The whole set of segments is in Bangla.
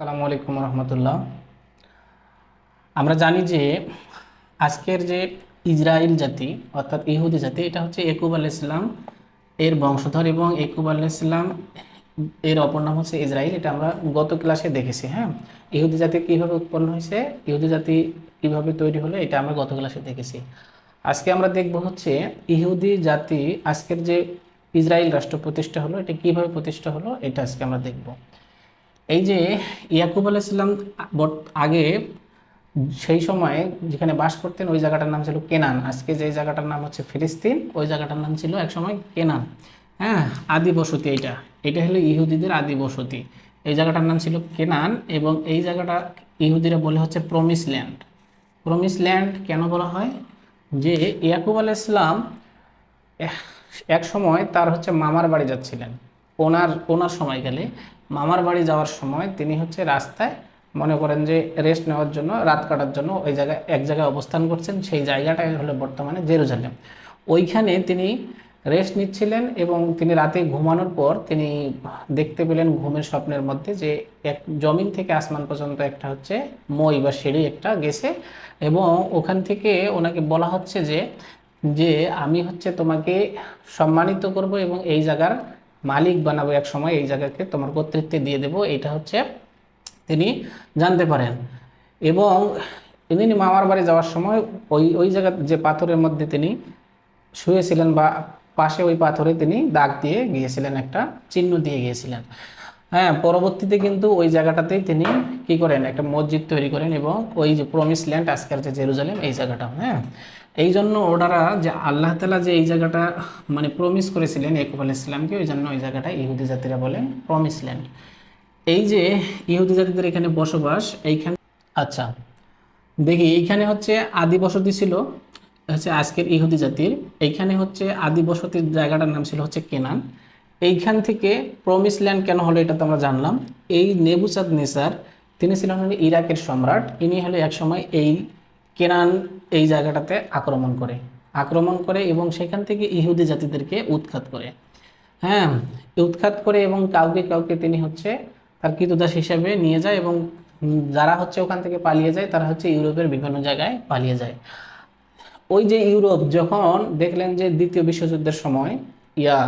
আসসালামু আলাইকুম রহমতুল্লাহ। আমরা জানি যে আজকের যে ইসরায়েল জাতি, অর্থাৎ ইহুদি জাতি, এটা হচ্ছে একুব আল ইসলাম এর বংশধর এবং একুব আল ইসলাম এর অপর নাম হচ্ছে ইসরায়েল এটা আমরা গত ক্লাসে দেখেছি হ্যাঁ? ইহুদি জাতি কীভাবে উৎপন্ন হয়েছে, ইহুদি জাতি কীভাবে তৈরি হলো, এটা আমরা গত ক্লাসে দেখেছি। আজকে আমরা দেখব হচ্ছে ইহুদি জাতি আজকের যে ইসরায়েল রাষ্ট্র প্রতিষ্ঠা হলো, এটা কীভাবে প্রতিষ্ঠা হলো, এটা আজকে আমরা দেখব। এই যে ইয়াকুব আলাইসাল্লাম আগে সেই সময়ে যেখানে বাস করতেন, ওই জায়গাটার নাম ছিল কেনান। আজকে যে জায়গাটার নাম হচ্ছে ফিলিস্তিন, ওই জায়গাটার নাম ছিল একসময় কেনান। হ্যাঁ আদি বসতি এটা এটা হলো ইহুদিদের আদি বসতি। এই জায়গাটার নাম ছিল কেনান এবং এই জায়গাটা ইহুদিরা বলে হচ্ছে প্রমিস ল্যান্ড। প্রমিস ল্যান্ড কেন বলা হয়? যে ইয়াকুব আলাইসাল্লাম এক সময় তার হচ্ছে মামার বাড়ি যাচ্ছিলেন। ওনার ওনার সময়কালে মামার বাড়ি যাওয়ার সময় তিনি হচ্ছে রাস্তায় মনে করেন যে রেস্ট নেওয়ার জন্য, রাত কাটার জন্য ওই জায়গায়, এক জায়গায় অবস্থান করছেন। সেই জায়গাটাই হলো বর্তমানে জেরুজালেম। ওইখানে তিনি রেস্ট নিচ্ছিলেন এবং তিনি রাতে ঘুমানোর পর তিনি দেখতে পেলেন ঘুমের স্বপ্নের মধ্যে যে এক জমিন থেকে আসমান পর্যন্ত একটা হচ্ছে মই বা সিঁড়ি একটা গেছে এবং ওখান থেকে ওনাকে বলা হচ্ছে যে যে আমি হচ্ছে তোমাকে সম্মানিত করব এবং এই জায়গার মালিক বানাবো এক সময় এই জায়গাকে, তোমার কর্তৃত্বে দিয়ে দেব এটা হচ্ছে তিনি জানতে পারেন। এবং তিনি মামার বাড়ি যাওয়ার সময় ওই ওই জায়গা যে পাথরের মধ্যে তিনি শুয়েছিলেন বা পাশে ওই পাথরে তিনি দাগ দিয়ে গিয়েছিলেন, একটা চিহ্ন দিয়ে গিয়েছিলেন। হ্যাঁ পরবর্তীতে কিন্তু ওই জায়গাটাতেই তিনি কি করেন, একটা মসজিদ তৈরি করেন এবং ওই যে প্রমিস ল্যান্ড আজকের যে জেরুজালেম, এই জায়গাটা হ্যাঁ। এই জন্য ওনারা যে আল্লাহ তালা যে এই জায়গাটা মানে প্রমিস করেছিলেন একুব আল ইসলামকে ওই জন্য ওই জায়গাটা ইহুদি জাতিরা বলেন প্রমিস ল্যান্ড এই যে ইহুদি জাতিদের এখানে বসবাস, এইখানে আচ্ছা দেখি, এইখানে হচ্ছে আদি বসতি ছিল, হচ্ছে আজকের ইহুদি জাতির। এইখানে হচ্ছে আদি বসতির জায়গাটার নাম ছিল হচ্ছে কেনান। এইখান থেকে প্রমিস ল্যান্ড কেন হলো এটা তো আমরা জানলাম। এই নেবুচাঁদ নেসার তিনি ছিলেন ইরাকের সম্রাট, ইনি হলে একসময় এই কেনান এই জায়গাটাতে আক্রমণ করে। আক্রমণ করে এবং সেখান থেকে ইহুদি জাতিদেরকে উৎখাত করে। হ্যাঁ উৎখাত করে এবং কাউকে কাউকে তিনি হচ্ছে তার কৃতদাস হিসেবে নিয়ে যায় এবং যারা হচ্ছে ওখান থেকে পালিয়ে যায়, তারা হচ্ছে ইউরোপের বিভিন্ন জায়গায় পালিয়ে যায়। ওই যে ইউরোপ যখন দেখলেন যে দ্বিতীয় বিশ্বযুদ্ধের সময়, ইয়া,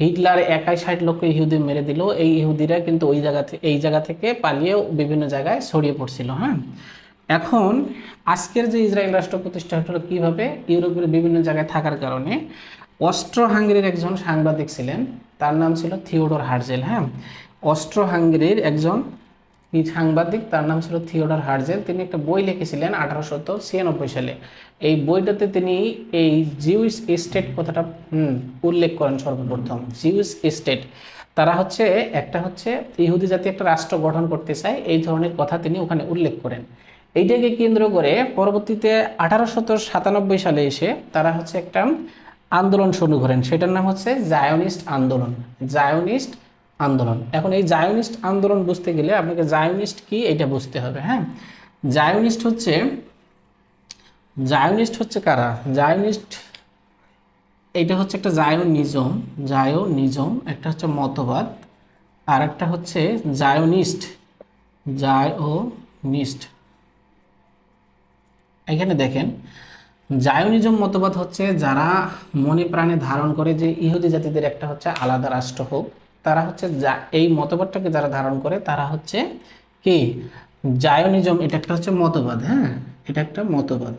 হিটলার একাই ষাট লক্ষ ইহুদি মেরে দিল, এই ইহুদিরা কিন্তু ওই জায়গা থেকে এই জায়গা থেকে পালিয়েও বিভিন্ন জায়গায় ছড়িয়ে পড়ছিল হ্যাঁ। এখন আজকের যে ইসরায়েল রাষ্ট্র প্রতিষ্ঠা হলো কীভাবে? ইউরোপের বিভিন্ন জায়গায় থাকার কারণে। অস্ট্রো হাঙ্গেরির একজন সাংবাদিক ছিলেন, তার নাম ছিল থিওডর হার্জেল হ্যাঁ? অস্ট্রো হাঙ্গেরির একজন সাংবাদিক, তার নাম ছিল থিওডর হার্জেল। তিনি একটা বই লিখেছিলেন আঠারোশত ছিয়ানব্বই সালে। এই বইটাতে তিনি এই জিউস স্টেট কথাটা উল্লেখ করেন সর্বপ্রথম। জিউস স্টেট তারা হচ্ছে, একটা হচ্ছে ইহুদি জাতি একটা রাষ্ট্র গঠন করতে চায়, এই ধরনের কথা তিনি ওখানে উল্লেখ করেন। এইটাকে কেন্দ্র করে পরবর্তীতে আঠারোশত সাতানব্বই সালে এসে তারা হচ্ছে একটা আন্দোলন শুরু করেন। সেটার নাম হচ্ছে জায়নিস্ট আন্দোলন। জায়নিস্ট আন্দোলন। এখন এই জায়নিস্ট আন্দোলন বুঝতে গেলে আপনাকে জায়নিস্ট কি এটা বুঝতে হবে হ্যাঁ? জায়নিস্ট হচ্ছে জায়নিস্ট হচ্ছে কারা? জায়নিস্ট, এইটা হচ্ছে একটা জায়োনিজম জায়োনিজম, একটা হচ্ছে মতবাদ আর একটা হচ্ছে জায়োনিস্ট জায়োনিস্ট। এখানে দেখেন, জায়নিজম মতবাদ হচ্ছে যারা মনে প্রাণে ধারণ করে যে ইহুদি জাতিদের একটা হচ্ছে আলাদা রাষ্ট্র হোক, তারা হচ্ছে এই মতবাদটাকে যারা ধারণ করে তারা হচ্ছে কি? জায়োনিজম, এটা একটা হচ্ছে মতবাদ হ্যাঁ? এটা একটা মতবাদ।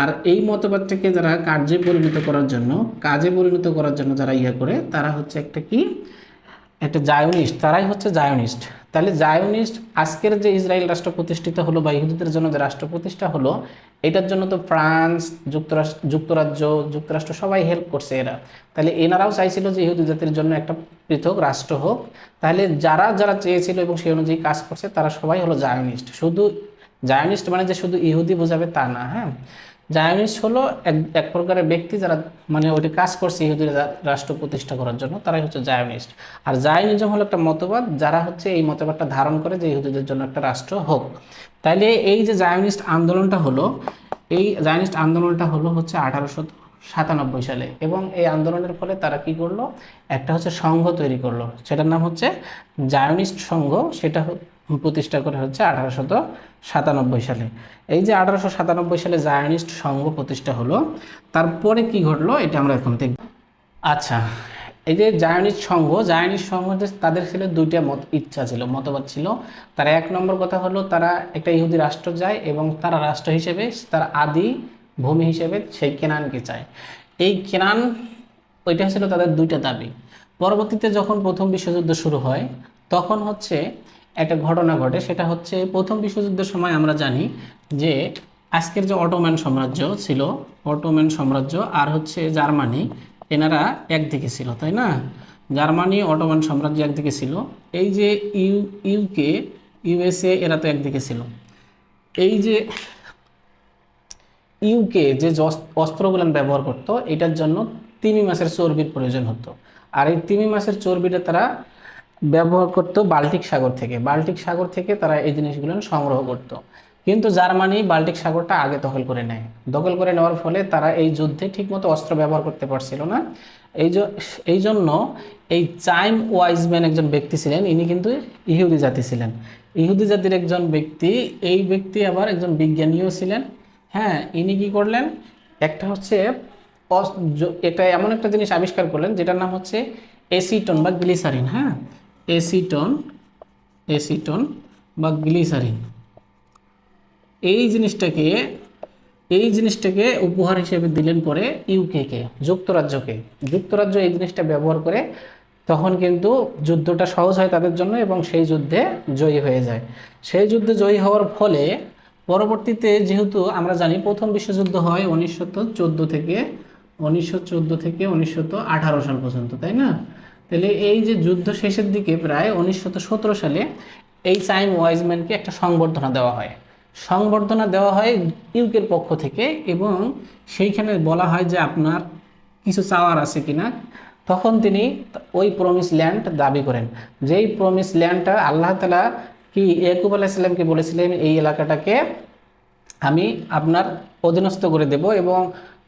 আর এই মতবাদটাকে যারা কার্যে পরিণত করার জন্য, কাজে পরিণত করার জন্য যারা ইয়ে করে, তারা হচ্ছে একটা কি? একটা জায়োনিস্ট, তারাই হচ্ছে জায়োনিস্ট। তাহলে জায়োনিস্ট আজকের যে ইসরায়েল রাষ্ট্র প্রতিষ্ঠিত হলো বা ইহুদিদের জন্য যে রাষ্ট্র প্রতিষ্ঠা হলো, এটার জন্য তো ফ্রান্স, যুক্তরাষ্ট্র, যুক্তরাজ্য, যুক্তরাষ্ট্র সবাই হেল্প করছে এরা। তাহলে এনারাও চাইছিল যে ইহুদি জাতির জন্য একটা পৃথক রাষ্ট্র হোক। তাহলে যারা যারা চেয়েছিল এবং সেই অনুযায়ী কাজ করছে, তারা সবাই হলো জায়োনিস্ট। শুধু জায়োনিস্ট মানে যে শুধু ইহুদি বোঝাবে তা না হ্যাঁ? জায়োনিস্ট হলো এক এক প্রকারের ব্যক্তি যারা মানে ওইটা কাজ করছে ইহুদির রাষ্ট্র প্রতিষ্ঠা করার জন্য, তারাই হচ্ছে জায়োনিস্ট আর জায়োনিজম হলো একটা মতবাদ, যারা হচ্ছে এই মতবাদটা ধারণ করে যে ইহুদিদের জন্য একটা রাষ্ট্র হোক। তাইলে এই যে জায়োনিস্ট আন্দোলনটা হলো, এই জায়োনিস্ট আন্দোলনটা হলো হচ্ছে আঠারোশো সাতানব্বই সালে এবং এই আন্দোলনের ফলে তারা কি করল? একটা হচ্ছে সংঘ তৈরি করল। সেটার নাম হচ্ছে জায়োনিস্ট সংঘ, সেটা প্রতিষ্ঠা করে হচ্ছে আঠারোশত সাতানব্বই সালে। এই যে আঠারোশো সাতানব্বই সালে জায়নিস্ট সংঘ প্রতিষ্ঠা হলো, তারপরে কি ঘটলো এটা আমরা এখন দেখব। আচ্ছা এই যে জায়নিস্ট সংঘ জায়নিস্ট সংঘ তাদের ছিল দুইটা মত, ইচ্ছা ছিল, মতবাদ ছিল। তার এক নম্বর কথা হলো তারা একটা ইহুদি রাষ্ট্র যায় এবং তারা রাষ্ট্র হিসেবে, তার আদি ভূমি হিসেবে সেই কেনানকে চায়। এই কেনান, ওইটা ছিল তাদের দুইটা দাবি। পরবর্তীতে যখন প্রথম বিশ্বযুদ্ধ শুরু হয়, তখন হচ্ছে একটা ঘটনা ঘটে, সেটা হচ্ছে প্রথম বিশ্বযুদ্ধের সময় আমরা জানি যে আজকের যে অটোম্যান সাম্রাজ্য ছিল অটোম্যান সাম্রাজ্য আর হচ্ছে জার্মানি, এনারা একদিকে ছিল, তাই না? জার্মানি অটোম্যান সাম্রাজ্য একদিকে ছিল। এই যে ইউ, ইউকে, ইউএসএ, এরা তো একদিকে ছিল। এই যে ইউকে যে জস- অস্ত্রগুলো ব্যবহার করতো, এটার জন্য তিমি মাছের চর্বির প্রয়োজন হতো। আর এই তিমি মাছের চর্বিটা তারা ব্যবহার করতো বাল্টিক সাগর থেকে। বাল্টিক সাগর থেকে তারা এই জিনিসগুলো সংগ্রহ করত। কিন্তু জার্মানি বাল্টিক সাগরটা আগে দখল করে নেয়। দখল করে নেওয়ার ফলে তারা এই যুদ্ধে ঠিকমতো অস্ত্র ব্যবহার করতে পারছিল না। এই এই জন্য এই চাইম ওয়াইজম্যান একজন ব্যক্তি ছিলেন, ইনি কিন্তু ইহুদি জাতি ছিলেন। ইহুদি জাতির একজন ব্যক্তি, এই ব্যক্তি আবার একজন বিজ্ঞানীও ছিলেন। হ্যাঁ ইনি কি করলেন? একটা হচ্ছে এটা এমন একটা জিনিস আবিষ্কার করলেন যেটার নাম হচ্ছে এসিটন বা গ্লিসারিন হ্যাঁ? এসিটন এসিটন বা গ্লিসারিন। এই জিনিসটাকে এই জিনিসটাকে উপহার হিসেবে দিলেন পরে ইউকেকে, যুক্তরাজ্যকে। যুক্তরাজ্য এই জিনিসটা ব্যবহার করে তখন কিন্তু যুদ্ধটা সহজ হয় তাদের জন্য এবং সেই যুদ্ধে জয়ী হয়ে যায়। সেই যুদ্ধে জয়ী হওয়ার ফলে পরবর্তীতে যেহেতু আমরা জানি প্রথম বিশ্বযুদ্ধ হয় উনিশশো চোদ্দ থেকে, উনিশশো চোদ্দ থেকে উনিশশো আঠারো সাল পর্যন্ত, তাই না? তাহলে এই যে যুদ্ধ শেষের দিকে প্রায় উনিশশো সতেরো সালে এই চাইম ওয়াইজম্যানকে একটা সংবর্ধনা দেওয়া হয়। সংবর্ধনা দেওয়া হয় ইউকের পক্ষ থেকে এবং সেইখানে বলা হয় যে আপনার কিছু চাওয়ার আছে কিনা। তখন তিনি ওই প্রমিস ল্যান্ড দাবি করেন। যেই প্রমিস ল্যান্ডটা আল্লাহ তালা কি ইয়াকুব আলাইসাল্লামকে বলেছিলেন, এই এলাকাটাকে আমি আপনার অধীনস্থ করে দেব এবং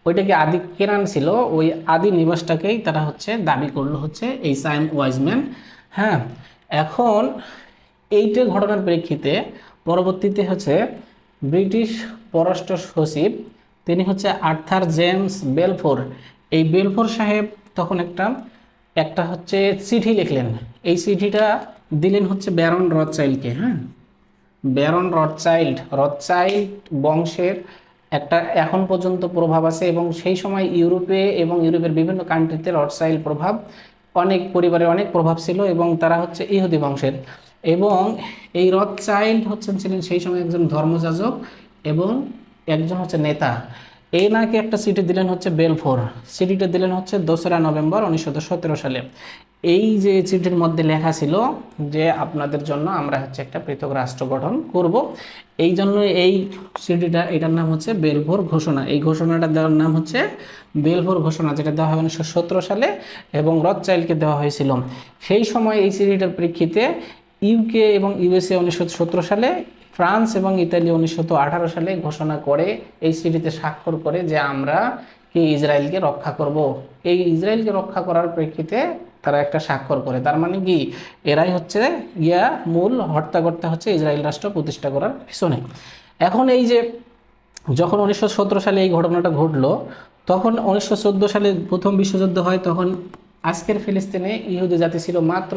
ওইটাকে আদি কেরান ছিল, ওই আদি নিবাসটাকেই তারা হচ্ছে দাবি করল হচ্ছে এই সাইম ওয়াইজম্যান। হ্যাঁ এখন এইটা ঘটনার প্রেক্ষিতে পরবর্তীতে হচ্ছে ব্রিটিশ পররাষ্ট্র সচিব, তিনি হচ্ছে আর্থার জেমস বেলফোর। এই বেলফোর সাহেব তখন একটা একটা হচ্ছে চিঠি লিখলেন। এই চিঠিটা দিলেন হচ্ছে ব্যারন রথচাইল্ডকে হ্যাঁ? ব্যারন রথচাইল্ড রথচাইল্ড বংশের একটা এখন পর্যন্ত প্রভাব আছে এবং সেই সময় ইউরোপে এবং ইউরোপের বিভিন্ন কান্ট্রিতে রটসাইল প্রভাব অনেক পরিবারে অনেক প্রভাব ছিল এবং তারা হচ্ছে ইহুদি বংশের। এবং এই রথ চাইল্ড হচ্ছেন ছিলেন সেই সময় একজন ধর্মযাজক এবং একজন হচ্ছে নেতা। এই নাকি একটা সিটি দিলেন হচ্ছে বেলফোর। সিটিটা দিলেন হচ্ছে দোসরা নভেম্বর উনিশশো সতেরো সালে। এই যে চিঠির মধ্যে লেখা ছিল যে আপনাদের জন্য আমরা হচ্ছে একটা পৃথক রাষ্ট্র গঠন করব, এই জন্য এই চিঠিটা, এটার নাম হচ্ছে বেলভোর ঘোষণা। এই ঘোষণাটা দেওয়ার নাম হচ্ছে বেলভোর ঘোষণা, যেটা দেওয়া হয় উনিশশো সতেরো সালে এবং রথচাইল্ডকে দেওয়া হয়েছিল। সেই সময় এই চিঠিটার প্রেক্ষিতে ইউকে এবং ইউএসএ উনিশশো সতেরো সালে ফ্রান্স এবং ইতালি উনিশশো আঠারো সালে ঘোষণা করে এই সিটিতে স্বাক্ষর করে যে আমরা কি ইসরায়েলকে রক্ষা করব। এই ইসরায়েলকে রক্ষা করার প্রেক্ষিতে তারা একটা স্বাক্ষর করে। তার মানে কি? এরাই হচ্ছে ইয়া মূল হর্তাকর্তা হচ্ছে ইসরায়েল রাষ্ট্র প্রতিষ্ঠা করার পিছনে। এখন এই যে যখন উনিশশো সতেরো সালে এই ঘটনাটা ঘটলো, তখন উনিশশো চোদ্দ সালে প্রথম বিশ্বযুদ্ধ হয়, তখন আজকের ফিলিস্তিনে ইহুদি জাতি ছিল মাত্র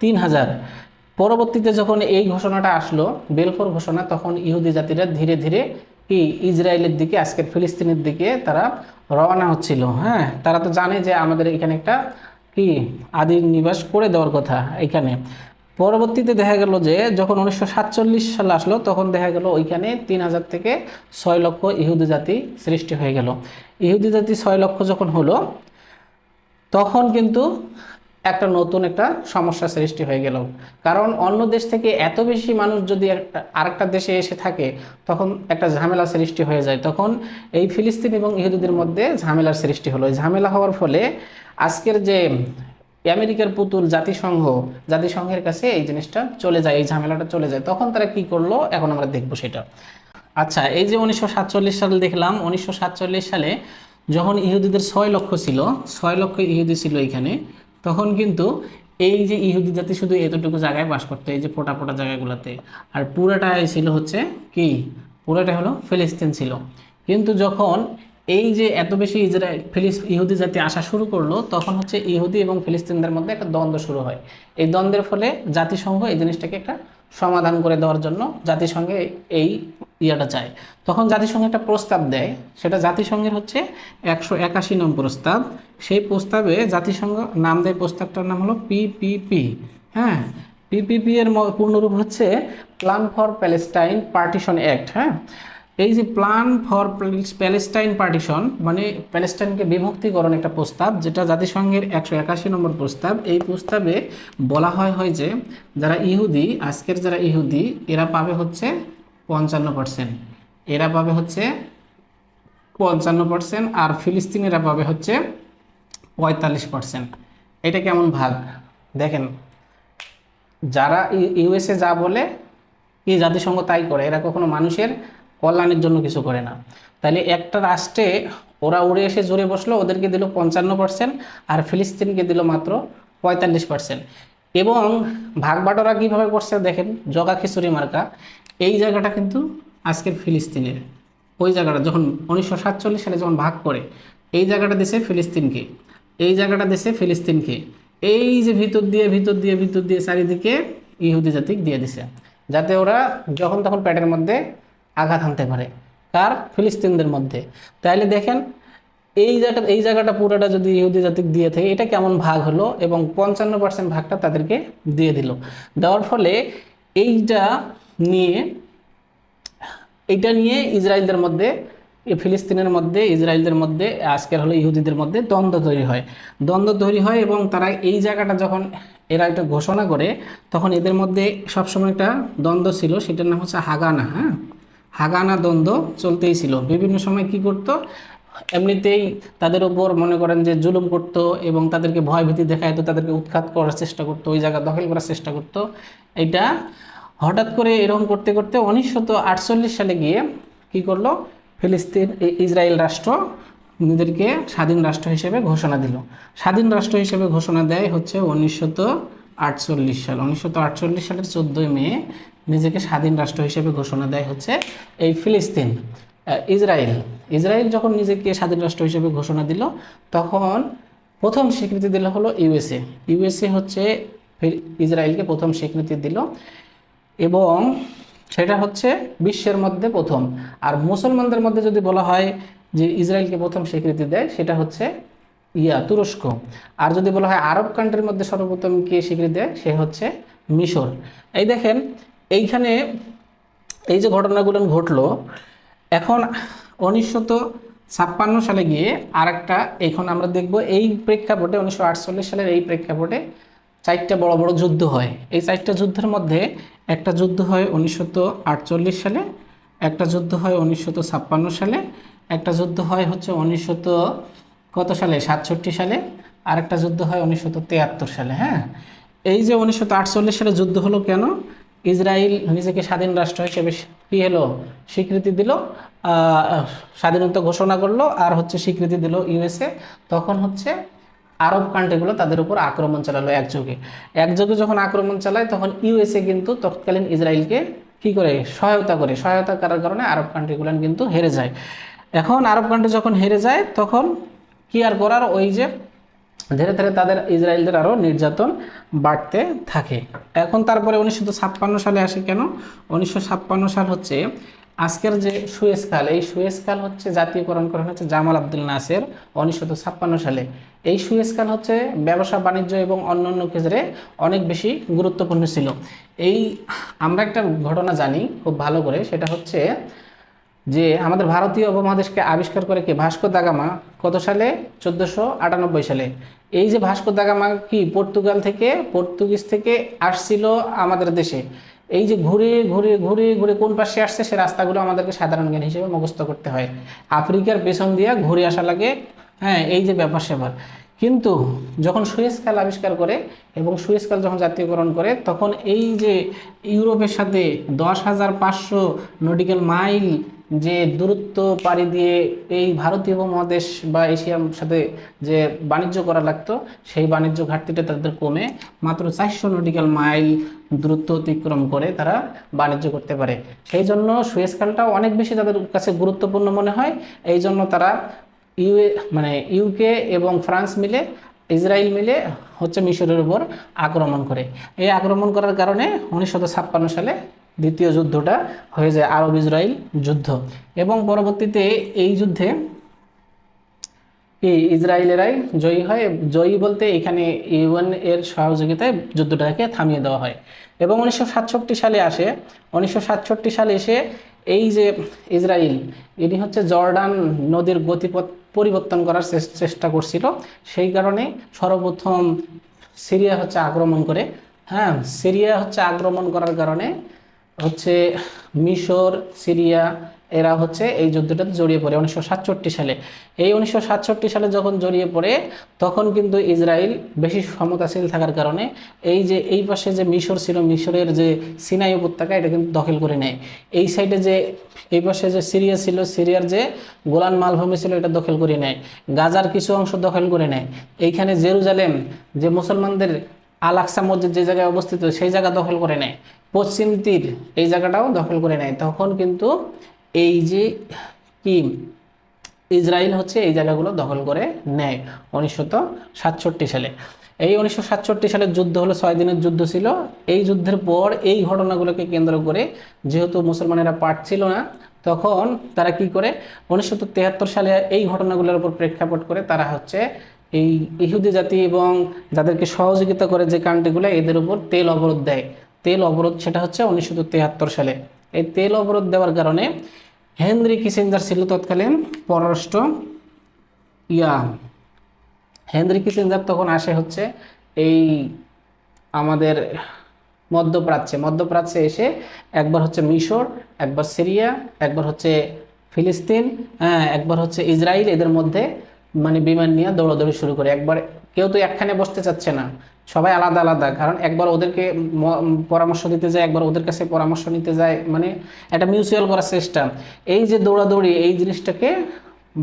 তিন হাজার। পরবর্তীতে যখন এই ঘোষণাটা আসলো, বেলফোর ঘোষণা, তখন ইহুদি জাতিরা ধীরে ধীরে কি ইসরায়েলের দিকে, আজকের ফিলিস্তিনের দিকে তারা রওনা হচ্ছিল। হ্যাঁ তারা তো জানে যে আমাদের এখানে একটা কি আদি নিবাস করে দেওয়ার কথা এখানে। পরবর্তীতে দেখা গেল যে যখন উনিশশো সাল আসলো, তখন দেখা গেল ওইখানে তিন হাজার থেকে ছয় লক্ষ ইহুদি জাতি সৃষ্টি হয়ে গেল। ইহুদি জাতি ছয় লক্ষ যখন হলো, তখন কিন্তু একটা নতুন একটা সমস্যা সৃষ্টি হয়ে গেল। কারণ অন্য দেশ থেকে এত বেশি মানুষ যদি আরেকটা দেশে এসে থাকে, তখন একটা ঝামেলা সৃষ্টি হয়ে যায়। তখন এই ফিলিস্তিন এবং ইহুদিদের মধ্যে ঝামেলার সৃষ্টি হলো। ঝামেলা হওয়ার ফলে আজকের যে আমেরিকার পুতুল জাতিসংঘ, জাতিসংঘের কাছে এই জিনিসটা চলে যায়, এই ঝামেলাটা চলে যায়। তখন তারা কি করল? এখন আমরা দেখব সেটা। আচ্ছা এই যে উনিশশো সালে দেখলাম, উনিশশো সাতচল্লিশ সালে যখন ইহুদিদের ছয় লক্ষ ছিল, ছয় লক্ষ ইহুদি ছিল এখানে। তখন কিন্তু এই যে ইহুদি জাতি শুধু এতটুকু জায়গায় বাস করতো, এই যে ফোটা ফোটা জায়গাগুলোতে। আর পুরাটাই ছিল হচ্ছে কি? পুরাটা হলো ফিলিস্তিন ছিল। কিন্তু যখন এই যে এত বেশি ইসরায়েল ফিলিস, ইহুদি জাতি আসা শুরু করল, তখন হচ্ছে ইহুদি এবং ফিলিস্তিনদের মধ্যে একটা দ্বন্দ্ব শুরু হয়। এই দ্বন্দ্বের ফলে জাতিসংঘ এই জিনিসটাকে একটা সমাধান করে দেওয়ার জন্য জাতিসংঘে এই ইয়েটা চায়। তখন জাতিসংঘ একটা প্রস্তাব দেয়। সেটা জাতিসংঘের হচ্ছে একশো একাশি নং প্রস্তাব। সেই প্রস্তাবে জাতিসংঘ নাম দেয় প্রস্তাবটার নাম হলো পিপিপি হ্যাঁ পিপিপি এর পূর্ণরূপ হচ্ছে plan for Palestine partition act হ্যাঁ? এই যে প্ল্যান ফর প্যালেস্টাইন পার্টিশন মানে প্যালেস্টাইনকে বিভক্তিকরণ একটা প্রস্তাব, যেটা জাতিসংঘের একশো একাশি নম্বর প্রস্তাব, এই প্রস্তাবে বলা হয় হয় যে যারা ইহুদি, আজকের যারা ইহুদি, এরা পাবে হচ্ছে পঞ্চান্ন পার্সেন্ট এরা পাবে হচ্ছে পঞ্চান্ন পার্সেন্ট আর ফিলিস্তিনিরা পাবে হচ্ছে পঁয়তাল্লিশ পার্সেন্ট এটা কেমন ভাগ? দেখেন, যারা ইউএসএ যা বলে কি জাতিসংঘ তাই করে, এরা কখনো মানুষের কল্যাণের জন্য কিছু করে না। তাহলে একটা রাষ্ট্রে ওরা উড়ে এসে জুড়ে বসল, ওদেরকে দিল পঞ্চান্ন পার্সেন্ট আর ফিলিস্তিনকে দিল মাত্র পঁয়তাল্লিশ পার্সেন্ট এবং ভাগ বাটোরা কীভাবে করছে দেখেন, জগা খিচুড়ি মার্কা। এই জায়গাটা কিন্তু আজকের ফিলিস্তিনের। ওই জায়গাটা যখন উনিশশো সাতচল্লিশ সালে যখন ভাগ করে, এই জায়গাটা দেশে ফিলিস্তিনকে, এই জায়গাটা দেশে ফিলিস্তিনকে, এই যে ভিতর দিয়ে ভিতর দিয়ে ভিতর দিয়ে চারিদিকে ইহুদি জাতিক দিয়ে দিছে। যাতে ওরা যখন তখন পেটের মধ্যে আঘাত হানতে পারে। কার? ফিলিস্তিনদের মধ্যে। তাইলে দেখেন, এই জায়গাটা এই জায়গাটা পুরোটা যদি ইহুদি জাতিক দিয়ে থাকে, এটা কেমন ভাগ হলো এবং পঞ্চান্ন পার্সেন্ট ভাগটা তাদেরকে দিয়ে দিল। দেওয়ার ফলে এইটা নিয়ে এটা নিয়ে ইসরায়েলদের মধ্যে ফিলিস্তিনের মধ্যে, ইসরায়েলদের মধ্যে, আজকের হলো ইহুদিদের মধ্যে দ্বন্দ্ব তৈরি হয়। দ্বন্দ্ব তৈরি হয় এবং তারা এই জায়গাটা যখন এরা একটা ঘোষণা করে, তখন এদের মধ্যে সবসময় একটা দ্বন্দ্ব ছিল, সেটার নাম হচ্ছে হাগানা হ্যাঁ? হাগানা দ্বন্দ্ব চলতেই ছিল। বিভিন্ন সময় কি করতো? এমনিতেই তাদের উপর মনে করেন যে জুলুম করতো এবং তাদেরকে ভয়ভীতি দেখাইতো, তাদেরকে উৎখাত করার চেষ্টা করতো, ওই জায়গা দখল করার চেষ্টা করতো। এটা হঠাৎ করে এরকম করতে করতে উনিশশো আটচল্লিশ সালে গিয়ে কি করল? ফিলিস্তিন ইসরায়েল রাষ্ট্র নিজেদেরকে স্বাধীন রাষ্ট্র হিসেবে ঘোষণা দিল। স্বাধীন রাষ্ট্র হিসেবে ঘোষণা দেয় হচ্ছে উনিশশো আটচল্লিশ সাল। উনিশশো আটচল্লিশ সালের চোদ্দোই মে নিজেকে স্বাধীন রাষ্ট্র হিসেবে ঘোষণা দেয় হচ্ছে এই ফিলিস্তিন ইসরায়েল। ইসরায়েল যখন নিজেকে স্বাধীন রাষ্ট্র হিসেবে ঘোষণা দিল, তখন প্রথম স্বীকৃতি দিল হলো ইউএসএ। ইউএসএ হচ্ছে ইসরায়েলকে প্রথম স্বীকৃতি দিল এবং সেটা হচ্ছে বিশ্বের মধ্যে প্রথম। আর মুসলমানদের মধ্যে যদি বলা হয় যে ইসরায়েলকে প্রথম স্বীকৃতি দেয়, সেটা হচ্ছে ইয়া, তুরস্ক। আর যদি বলা হয় আরব কান্ট্রির মধ্যে সর্বপ্রথম কে স্বীকৃতি দেয়, সে হচ্ছে মিশর। এই দেখেন এইখানে এই যে ঘটনাগুলো ঘটলো, এখন উনিশশো ছাপ্পান্ন সালে গিয়ে আরেকটা, এখন আমরা দেখব এই প্রেক্ষাপটে, উনিশশো আটচল্লিশ সালের এই প্রেক্ষাপটে চারটা বড় বড় যুদ্ধ হয়। এই চারটা যুদ্ধের মধ্যে একটা যুদ্ধ হয় উনিশশো আটচল্লিশ সালে, একটা যুদ্ধ হয় উনিশশো ছাপ্পান্ন সালে, একটা যুদ্ধ হয় হচ্ছে উনিশশো কত সালে? সাতষট্টি সালে আর একটা যুদ্ধ হয় উনিশশো তিয়াত্তর সালে হ্যাঁ? এই যে উনিশশো আটচল্লিশ সালে যুদ্ধ হলো কেন? ইসরায়েল নিজেকে স্বাধীন রাষ্ট্র হিসেবে কী হলো, স্বীকৃতি দিল স্বাধীনতা ঘোষণা করল, আর হচ্ছে স্বীকৃতি দিল ইউএসএ। তখন হচ্ছে আরব কান্ট্রিগুলো তাদের উপর আক্রমণ চালালো একযোগে। একযোগে যখন আক্রমণ চালায়, তখন ইউএসএ কিন্তু তৎকালীন ইসরায়েলকে কি করে? সহায়তা করে। সহায়তা করার কারণে আরব কান্ট্রিগুলো কিন্তু হেরে যায়। এখন আরব কান্ট্রি যখন হেরে যায়, তখন কি আর করার? ওই যে ধীরে ধীরে তাদের ইসরায়েলদের আরও নির্যাতন বাড়তে থাকে। এখন তারপরে উনিশশো ছাপ্পান্ন সালে আসে কেন? উনিশশো ছাপ্পান্ন সাল হচ্ছে আজকের যে সুয়েজ খাল এই সুয়েজ খাল হচ্ছে জাতীয়করণ করা হচ্ছে জামাল আব্দুল নাসের উনিশশো ছাপ্পান্ন সালে। এই সুয়েজ খাল হচ্ছে ব্যবসা, বাণিজ্য এবং অন্যান্য ক্ষেত্রে অনেক বেশি গুরুত্বপূর্ণ ছিল। এই আমরা একটা ঘটনা জানি খুব ভালো করে, সেটা হচ্ছে যে আমাদের ভারতীয় উপমহাদেশকে আবিষ্কার করে কে? ভাস্কো দাগামা কত সালে? চোদ্দোশো সালে। এই যে ভাস্কর দাগামা কি, পর্তুগাল থেকে, পর্তুগিজ থেকে আসছিল আমাদের দেশে। এই যে ঘুরে ঘুরে ঘুরে ঘুরে কোন পাশে আসছে, সে রাস্তাগুলো আমাদেরকে সাধারণ জ্ঞান হিসেবে মুখস্থ করতে হয়। আফ্রিকার পেছন দিয়ে ঘুরে আসা লাগে। হ্যাঁ এই যে ব্যাপার স্যাপার কিন্তু যখন সুয়েজ খাল আবিষ্কার করে এবং সুয়েজ খাল যখন জাতীয়করণ করে, তখন এই যে ইউরোপের সাথে দশ হাজার পাঁচশো নটিক্যাল মাইল যে দূরত্ব পাড়ি দিয়ে এই ভারতীয় উপমহাদেশ বা এশিয়ার সাথে যে বাণিজ্য করা লাগতো, সেই বাণিজ্য ঘাটতিটা তাদের কমে মাত্র চারশো নটিক্যাল মাইল দূরত্ব অতিক্রম করে তারা বাণিজ্য করতে পারে। সেই জন্য সুয়েজ খালটাও অনেক বেশি তাদের কাছে গুরুত্বপূর্ণ মনে হয়। এই জন্য তারা ইউএ মানে ইউকে এবং ফ্রান্স মিলে, ইসরায়েল মিলে হচ্ছে মিশরের উপর আক্রমণ করে। এই আক্রমণ করার কারণে উনিশশো ছাপ্পান্ন সালে দ্বিতীয় যুদ্ধটা হয়ে যায় আরব ইসরায়েল যুদ্ধ। এবং পরবর্তীতে এই যুদ্ধে এই ইসরায়েলেরাই জয়ী হয়। জয়ী বলতে এখানে ইউএন এর সহযোগিতায় যুদ্ধটাকে থামিয়ে দেওয়া হয়। এবং উনিশশো সাতষট্টি সালে আসে, উনিশশো সাতষট্টি সালে এসে এই যে ইসরায়েল এটি হচ্ছে জর্ডান নদীর গতিপথ পরিবর্তন করার চেষ্টা করছিল। সেই কারণে সর্বপ্রথম সিরিয়া হচ্ছে আক্রমণ করে। হ্যাঁ সিরিয়া হচ্ছে আক্রমণ করার কারণে হচ্ছে মিশর, সিরিয়া এরা হচ্ছে এই যুদ্ধটাতে জড়িয়ে পড়ে উনিশশো সাতষট্টি সালে। এই উনিশশো সাতষট্টি সালে যখন জড়িয়ে পড়ে, তখন কিন্তু ইসরায়েল বেশি ক্ষমতাশীল থাকার কারণে এই যে, এই পাশে যে মিশর ছিল, মিশরের যে সিনাই উপত্যকা, এটা কিন্তু দখল করে নেয়। এই সাইডে যে, এই পাশে যে সিরিয়া ছিল, সিরিয়ার যে গোলান মালভূমি ছিল, এটা দখল করে নেয়। গাজার কিছু অংশ দখল করে নেয়। এইখানে জেরুজালেম, যে মুসলমানদের আলাকসা মসজিদ যে জায়গায় অবস্থিত, সেই জায়গা দখল করে নেয়। পশ্চিম তীর, এই জায়গাটাও দখল করে নেয়। তখন কিন্তু এই যে কি, ইসরায়েল হচ্ছে এই জায়গাগুলো দখল করে নেয় উনিশশো সাতষট্টি সালে। এই উনিশশো সাতষট্টি সালের যুদ্ধ হলো ছয় দিনের যুদ্ধ ছিল। এই যুদ্ধের পর এই ঘটনাগুলোকে কেন্দ্র করে যেহেতু মুসলমানেরা পারছিল না, তখন তারা কি করে? উনিশশো সালে এই ঘটনাগুলোর উপর প্রেক্ষাপট করে তারা হচ্ছে এই ইহুদি জাতি এবং যাদেরকে সহযোগিতা করে যে কান্ট্রিগুলো, এদের উপর তেল অবরোধ দেয়। তেল অবরোধ সেটা হচ্ছে উনিশশো সালে। এই তেল অবরোধ দেওয়ার কারণে হেনরি কিসেঞ্জার ছিল তৎকালীন পররাষ্ট্র ইয়া। হেনরি কিসেঞ্জার তখন আসে হচ্ছে এই আমাদের মধ্যপ্রাচ্যে। মধ্যপ্রাচ্যে এসে একবার হচ্ছে মিশর, একবার সিরিয়া, একবার হচ্ছে ফিলিস্তিন হ্যাঁ একবার হচ্ছে ইসরায়েল এদের মধ্যে মানে বিমান নিয়ে দৌড়াদৌড়ি শুরু করে। একবার কেউ তো একখানে বসতে চাচ্ছে না। সবাই আলাদা আলাদা। কারণ একবার ওদেরকে পরামর্শ দিতে যায়, একবার ওদের কাছে পরামর্শ নিতে যায় মানে একটা মিউচুয়াল করার চেষ্টা এই যে দৌড়াদৌড়ি, এই জিনিসটাকে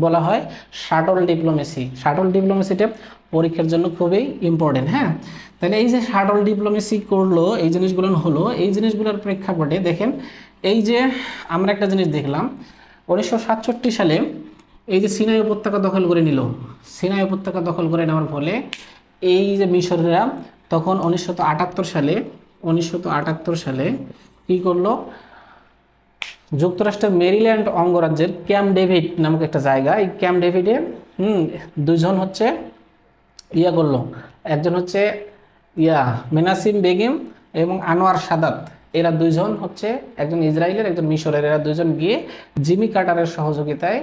বলা হয় শাটল ডিপ্লোমেসি শাটল ডিপ্লোমেসিটা পরীক্ষার জন্য খুবই ইম্পর্টেন্ট হ্যাঁ? তাহলে এই যে শাটল ডিপ্লোমেসি করল, এই জিনিসগুলো হলো, এই জিনিসগুলোর প্রেক্ষাপটে দেখেন, এই যে আমরা একটা জিনিস দেখলাম, উনিশশো সাতষট্টি সালে এই যে সিনাই উপত্যকা দখল করে নিল। সিনাই উপত্যকা দখল করে নেওয়ার ফলে এই যে মিশররা তখন উনিশশো আটাত্তর সালে, উনিশশো আটাত্তর সালে কী করল? যুক্তরাষ্ট্রের মেরিল্যান্ড অঙ্গরাজ্যের ক্যাম্প ডেভিড নামক একটা জায়গা, এই ক্যাম্প ডেভিডে, হুম দুজন হচ্ছে ইয়া করল। একজন হচ্ছে ইয়া, মেনাসিম বেগম এবং আনোয়ার সাদাত। এরা দুজন হচ্ছে একজন ইসরায়েলের, একজন মিশরের। এরা দুজন গিয়ে জিমি কাটারের সহযোগিতায়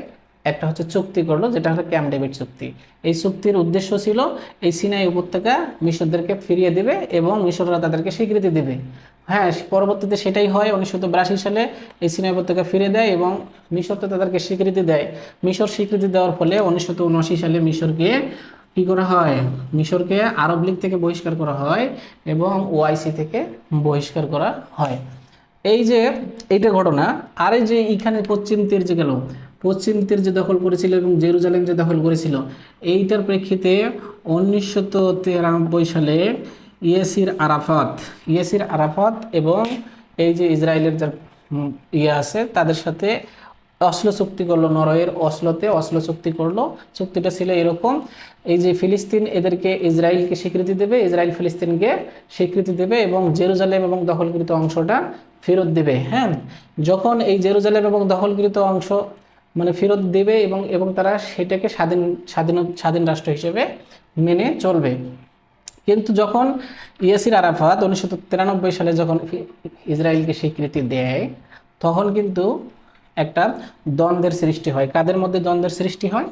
একটা হচ্ছে চুক্তি করল, যেটা হলো ক্যাম্প ডেভিড চুক্তি। এই চুক্তির উদ্দেশ্য ছিল, এই সিনাই উপত্যকা মিশরদেরকে ফিরিয়ে দেবে এবং মিশররা তাদেরকে স্বীকৃতি দেবে। হ্যাঁ পরবর্তীতে সেটাই হয়, উনিশশো বিরাশি সালে এই সিনাই উপত্যকা ফিরে দেয় এবং মিশর তো তাদেরকে স্বীকৃতি দেয়। মিশর স্বীকৃতি দেওয়ার ফলে উনিশশো উনআশি সালে মিশরকে কি করা হয়? মিশরকে আরব লীগ থেকে বহিষ্কার করা হয় এবং ওআইসি থেকে বহিষ্কার করা হয়। এই যে, এইটা ঘটনা। আর এই যে এইখানে পশ্চিম তীর যে গেল পশ্চিম তীর যে দখল করেছিল এবং জেরুজালেম যে দখল করেছিল, এইটার প্রেক্ষিতে উনিশশো তিরানব্বই সালে ইয়েসির আরাফাত ইয়েসির আরাফাত এবং এই যে ইসরায়েলের যার ইয়ে আছে, তাদের সাথে অসলো চুক্তি করল নরওয়ের অসলোতে, অসলো চুক্তি করল। চুক্তিটা ছিল এরকম, এই যে ফিলিস্তিন এদেরকে ইসরায়েলকে স্বীকৃতি দেবে, ইসরায়েল ফিলিস্তিনকে স্বীকৃতি দেবে এবং জেরুজালেম এবং দখলকৃত অংশটা ফেরত দেবে হ্যাঁ? যখন এই জেরুজালেম এবং দখলকৃত অংশ মানে ফেরত দেবে এবং এবং তারা সেটাকে স্বাধীন স্বাধীন স্বাধীন রাষ্ট্র হিসেবে মেনে চলবে। কিন্তু যখন ইয়াসির আরাফাত উনিশশো তিরানব্বই সালে যখন ইসরায়েলকে স্বীকৃতি দেয়, তখন কিন্তু একটা দ্বন্দ্বের সৃষ্টি হয়। কাদের মধ্যে দ্বন্দ্বের সৃষ্টি হয়?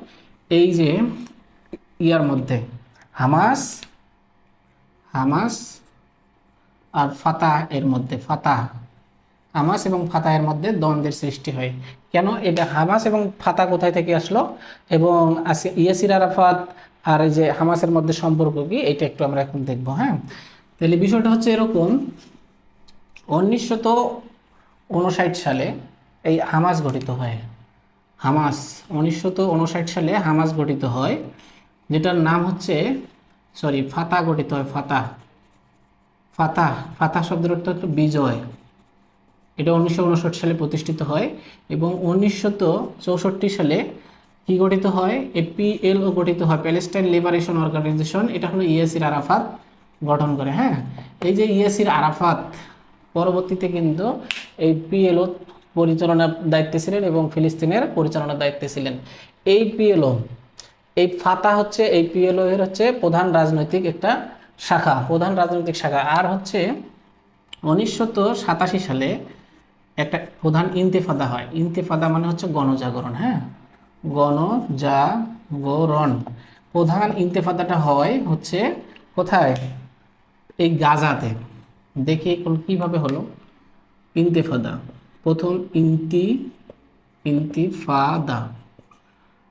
এই যে ইয়ার মধ্যে। হামাস হামাস আর ফাতাহ এর মধ্যে। ফাতাহ। হামাস এবং ফাতাহের মধ্যে দ্বন্দ্বের সৃষ্টি হয়। কেন? এটা হামাস এবং ফাতা কোথায় থেকে আসলো? এবং ইয়াসির আরাফাত আর এই যে হামাসের মধ্যে সম্পর্ক কি? এটা একটু আমরা এখন দেখব হ্যাঁ? তাহলে বিষয়টা হচ্ছে এরকম, উনিশশো উনষাট সালে এই হামাস গঠিত হয়। হামাস, উনিশশো উনষাট সালে হামাস গঠিত হয়, যেটার নাম হচ্ছে সরি ফাতা গঠিত হয় ফাতা ফাতা ফাতা শব্দের অর্থ হচ্ছে বিজয়। এটা উনিশশো উনষাট সালে প্রতিষ্ঠিত হয় এবং উনিশশো চৌষট্টি সালে কি গঠিত হয়? এপিএলও গঠিত হয় প্যালেস্টাইন লিবারেশন অর্গানাইজেশন এটা হলো ইএসির আরাফাত গঠন করে হ্যাঁ? এই যে ইএসির আরাফাত পরবর্তীতে কিন্তু এই পিএলও পরিচালনার দায়িত্বে ছিলেন এবং ফিলিস্তিনের পরিচালনার দায়িত্বে ছিলেন। এই পিএলও এই ফাতা হচ্ছে এই পিএলও এর হচ্ছে প্রধান রাজনৈতিক একটা শাখা, প্রধান রাজনৈতিক শাখা। আর হচ্ছে উনিশশো সাতাশি সালে একটা প্রধান ইন্তেফাদা হয়। ইন্তেফাদা মানে হচ্ছে গণজাগরণ হ্যাঁ? গণজাগরণ। প্রধান ইন্তেফাদাটা হয় হচ্ছে কোথায়? এই গাজাতে। দেখি এখন কীভাবে হলো? ইন্তেফাদা। প্রথম ইন্তি, ইন্তিফাদা।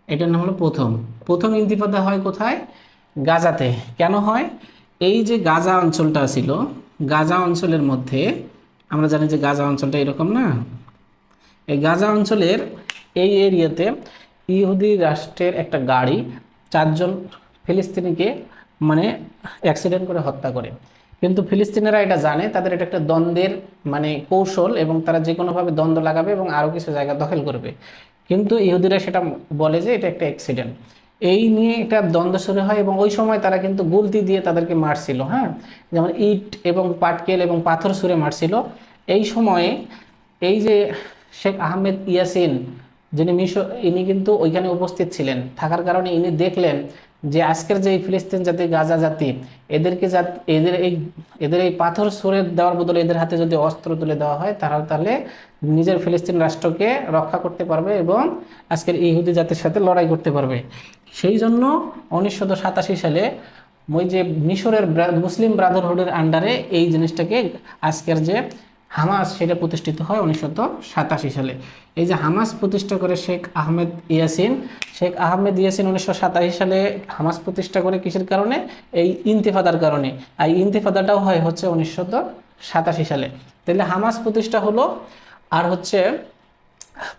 এটার নাম হলো প্রথম। প্রথম ইন্তিফাদা হয় কোথায়? গাজাতে। কেন হয়? এই যে গাজা অঞ্চলটা ছিল, গাজা অঞ্চলের মধ্যে আমরা জানি যে গাজা অঞ্চলটা এরকম না? এই গাজা অঞ্চলের এই এরিয়াতে ইহুদি রাষ্ট্রের একটা গাড়ি চারজন ফিলিস্তিনিকে মানে অ্যাক্সিডেন্ট করে হত্যা করে। কিন্তু ফিলিস্তিনিরা এটা জানে, তাদের এটা একটা দ্বন্দ্বের মানে কৌশল এবং তারা যে কোনোভাবে দ্বন্দ্ব লাগাবে এবং আরও কিছু জায়গা দখল করবে। কিন্তু ইহুদিরা সেটা বলে যে এটা একটা অ্যাক্সিডেন্ট এই নিয়ে একটা দ্বন্দ্ব শুরু হয় এবং ওই সময় তারা কিন্তু গুলতি দিয়ে তাদেরকে মারছিল হ্যাঁ? যেমন ইট এবং পাটকেল এবং পাথর সুরে মারছিল। এই সময়ে এই যে শেখ আহমেদ ইয়াসিন, যিনি মিশর, ইনি কিন্তু ওইখানে উপস্থিত ছিলেন। থাকার কারণে ইনি দেখলেন যে আজকের যে ফিলিস্তিন জাতি, গাজা জাতি, এদেরকে এদের এই এদের এই পাথর সরে দেওয়ার বদলে এদের হাতে যদি অস্ত্র তুলে দেওয়া হয়, তারা তাহলে নিজের ফিলিস্তিন রাষ্ট্রকে রক্ষা করতে পারবে এবং আজকের ইহুদি জাতির সাথে লড়াই করতে পারবে। সেই জন্য উনিশশো সাতাশি সালে ওই যে মিশরের মুসলিম ব্রাদারহুডের আন্ডারে এই জিনিসটাকে আজকের যে হামাস সেটা প্রতিষ্ঠিত হয় উনিশশো সাতাশি সালে। এই যে হামাস প্রতিষ্ঠা করে শেখ আহমেদ ইয়াসিন, শেখ আহমেদ ইয়াসিন উনিশশো সাতাশি সালে হামাস প্রতিষ্ঠা করে কিসের কারণে? এই ইন্তেফাদার কারণে। আর ইন্তেফাদাটাও হয় হচ্ছে উনিশশো সাতাশি সালে। তাহলে হামাস প্রতিষ্ঠা হলো, আর হচ্ছে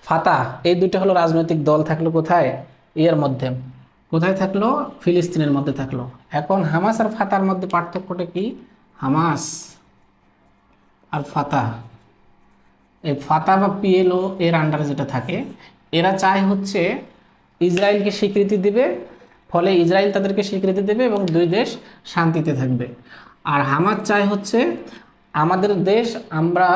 ফাতা এই দুইটা হলো রাজনৈতিক দল থাকল কোথায়? ইয়ের মধ্যে। কোথায় থাকল? ফিলিস্তিনের মধ্যে থাকল। এখন হামাস আর ফাতার মধ্যে পার্থক্যটা কি? হামাস। আর ফাতা এই ফাতা বা পিএলও এর আন্ডারে যেটা থাকে, এরা চায় হচ্ছে ইসরায়েলকে স্বীকৃতি দিবে, ফলে ইসরায়েল তাদেরকে স্বীকৃতি দেবে এবং দুই দেশ শান্তিতে থাকবে। আর হামাদ চায় হচ্ছে, আমাদের দেশ আমরা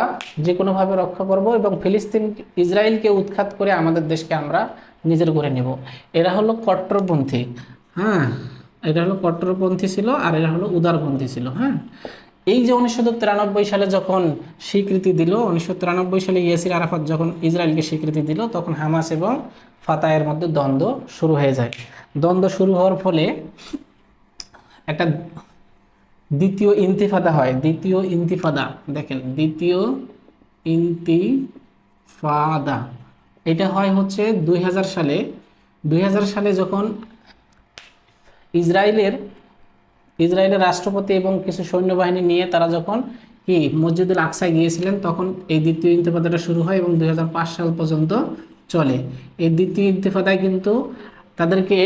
যে কোনোভাবে রক্ষা করব এবং ফিলিস্তিন ইসরায়েলকে উৎখাত করে আমাদের দেশকে আমরা নিজের করে নেব। এরা হলো কট্টরপন্থী। হ্যাঁ এটা হলো কট্টরপন্থী ছিল আর এরা হলো উদারপন্থী ছিল। হ্যাঁ এই যে উনিশশো তিরানব্বই সালে যখন স্বীকৃতি দিল, উনিশশো তিরানব্বই সালে ইয়াসির আরাফাত যখন ইসরায়েলকে স্বীকৃতি দিল, তখন হামাস এবং ফাতায়ের মধ্যে দ্বন্দ্ব শুরু হয়ে যায়। দ্বন্দ্ব শুরু হওয়ার ফলে একটা দ্বিতীয় ইন্তিফাদা হয়। দ্বিতীয় ইন্তিফাদা, দেখেন, দ্বিতীয় ইন্তিফাদা। এটা হয় হচ্ছে দুই হাজার সালে। দুই হাজার সালে যখন ইসরায়েলের ইসরায়েলের রাষ্ট্রপতি এবং কিছু সৈন্যবাহিনী নিয়ে তারা যখন কি মসজিদুল আকসায় গিয়েছিলেন, তখন এই দ্বিতীয় ইন্তেফাদাটা শুরু হয় এবং দুই হাজার পাঁচ সাল পর্যন্ত চলে। এই দ্বিতীয় ইন্তেফাদায় কিন্তু তাদেরকে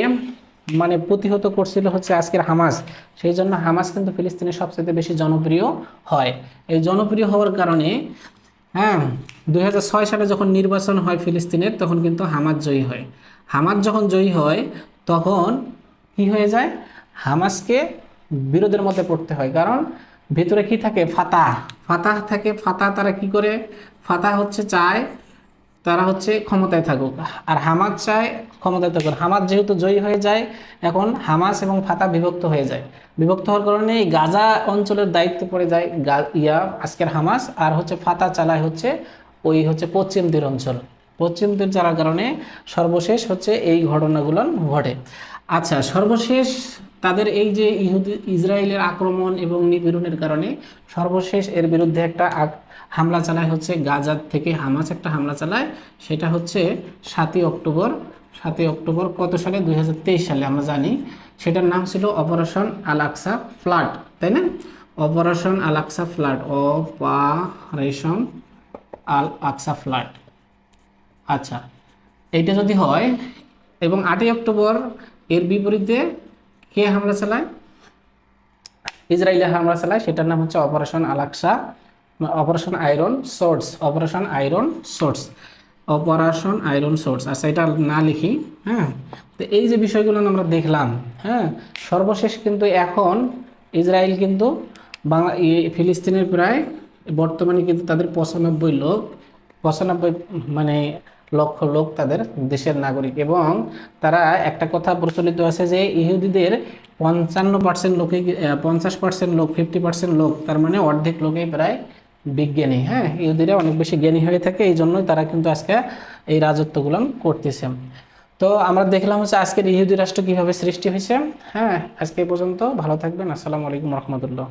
মানে প্রতিহত করছিল হচ্ছে আজকের হামাস। সেই জন্য হামাস কিন্তু ফিলিস্তিনের সবচেয়ে বেশি জনপ্রিয় হয়। এই জনপ্রিয় হওয়ার কারণে হ্যাঁ দু হাজার ছয় সালে যখন নির্বাচন হয় ফিলিস্তিনের, তখন কিন্তু হামাজ জয়ী হয়। হামাজ যখন জয়ী হয়, তখন কি হয়ে যায়? হামাসকে বিরোধের মধ্যে পড়তে হয়। কারণ ভেতরে কি থাকে? ফাতা ফাতা থাকে ফাতা তারা কি করে? ফাতা হচ্ছে চায়, তারা হচ্ছে ক্ষমতায় থাকুক। আর হামাজ চায়, ক্ষমতায় থাকুক। হামাজ যেহেতু জয়ী হয়ে যায়, এখন হামাস এবং ফাতা বিভক্ত হয়ে যায়। বিভক্ত হওয়ার কারণে এই গাজা অঞ্চলের দায়িত্ব পড়ে যায় গা- ইয়া, আজকের হামাস। আর হচ্ছে ফাতা চালায় হচ্ছে ওই হচ্ছে পশ্চিম তীর অঞ্চল। পশ্চিম তীর চালার কারণে সর্বশেষ হচ্ছে এই ঘটনাগুলো ঘটে। আচ্ছা সর্বশেষ তাদের এই যে ইহুদি, ইসরায়েলের আক্রমণ এবং নিপীড়নের কারণে সর্বশেষ এর বিরুদ্ধে একটা হামলা চালায় হচ্ছে গাজার থেকে হামাস একটা হামলা চালায়। সেটা হচ্ছে সাতই অক্টোবর। সাতই অক্টোবর কত সালে? দুই হাজার তেইশ সালে, আমরা জানি। সেটার নাম ছিল অপারেশন আলাক্সা ফ্লাড, তাই না? Operation Al Aqsa flood, operation Al Aqsa flood. আচ্ছা এইটা যদি হয়, এবং আটই অক্টোবর এর বিপরীতে কে হামলা চালায়? ইসরায়েলে হামলা চালায়, সেটার নাম হচ্ছে operation Al Aqsa operation iron source operation iron source operation iron source আচ্ছা এটা না লিখি হ্যাঁ? তো এই যে বিষয়গুলো আমরা দেখলাম হ্যাঁ? সর্বশেষ কিন্তু এখন ইসরায়েল কিন্তু বাংলা ফিলিস্তিনের প্রায় বর্তমানে কিন্তু তাদের পঁচানব্বই লোক, পঁচানব্বই মানে লক্ষ লোক তাদের দেশের নাগরিক এবং তারা একটা কথা প্রচলিত আছে যে ইহুদিদের পঞ্চান্ন পার্সেন্ট লোকে পঞ্চাশ পার্সেন্ট লোক, ফিফটি পার্সেন্ট লোক, তার মানে অর্ধেক লোকেই প্রায় বিজ্ঞানী। হ্যাঁ ইহুদিরা অনেক বেশি জ্ঞানী হয়ে থাকে, এই জন্যই তারা কিন্তু আজকে এই রাজত্বগুলো করতেছে। তো আমরা দেখলাম হচ্ছে আজকের ইহুদি রাষ্ট্র কীভাবে সৃষ্টি হয়েছে। হ্যাঁ আজকে পর্যন্ত। ভালো থাকবেন। আসসালামু আলাইকুম রহমতুল্লাহ।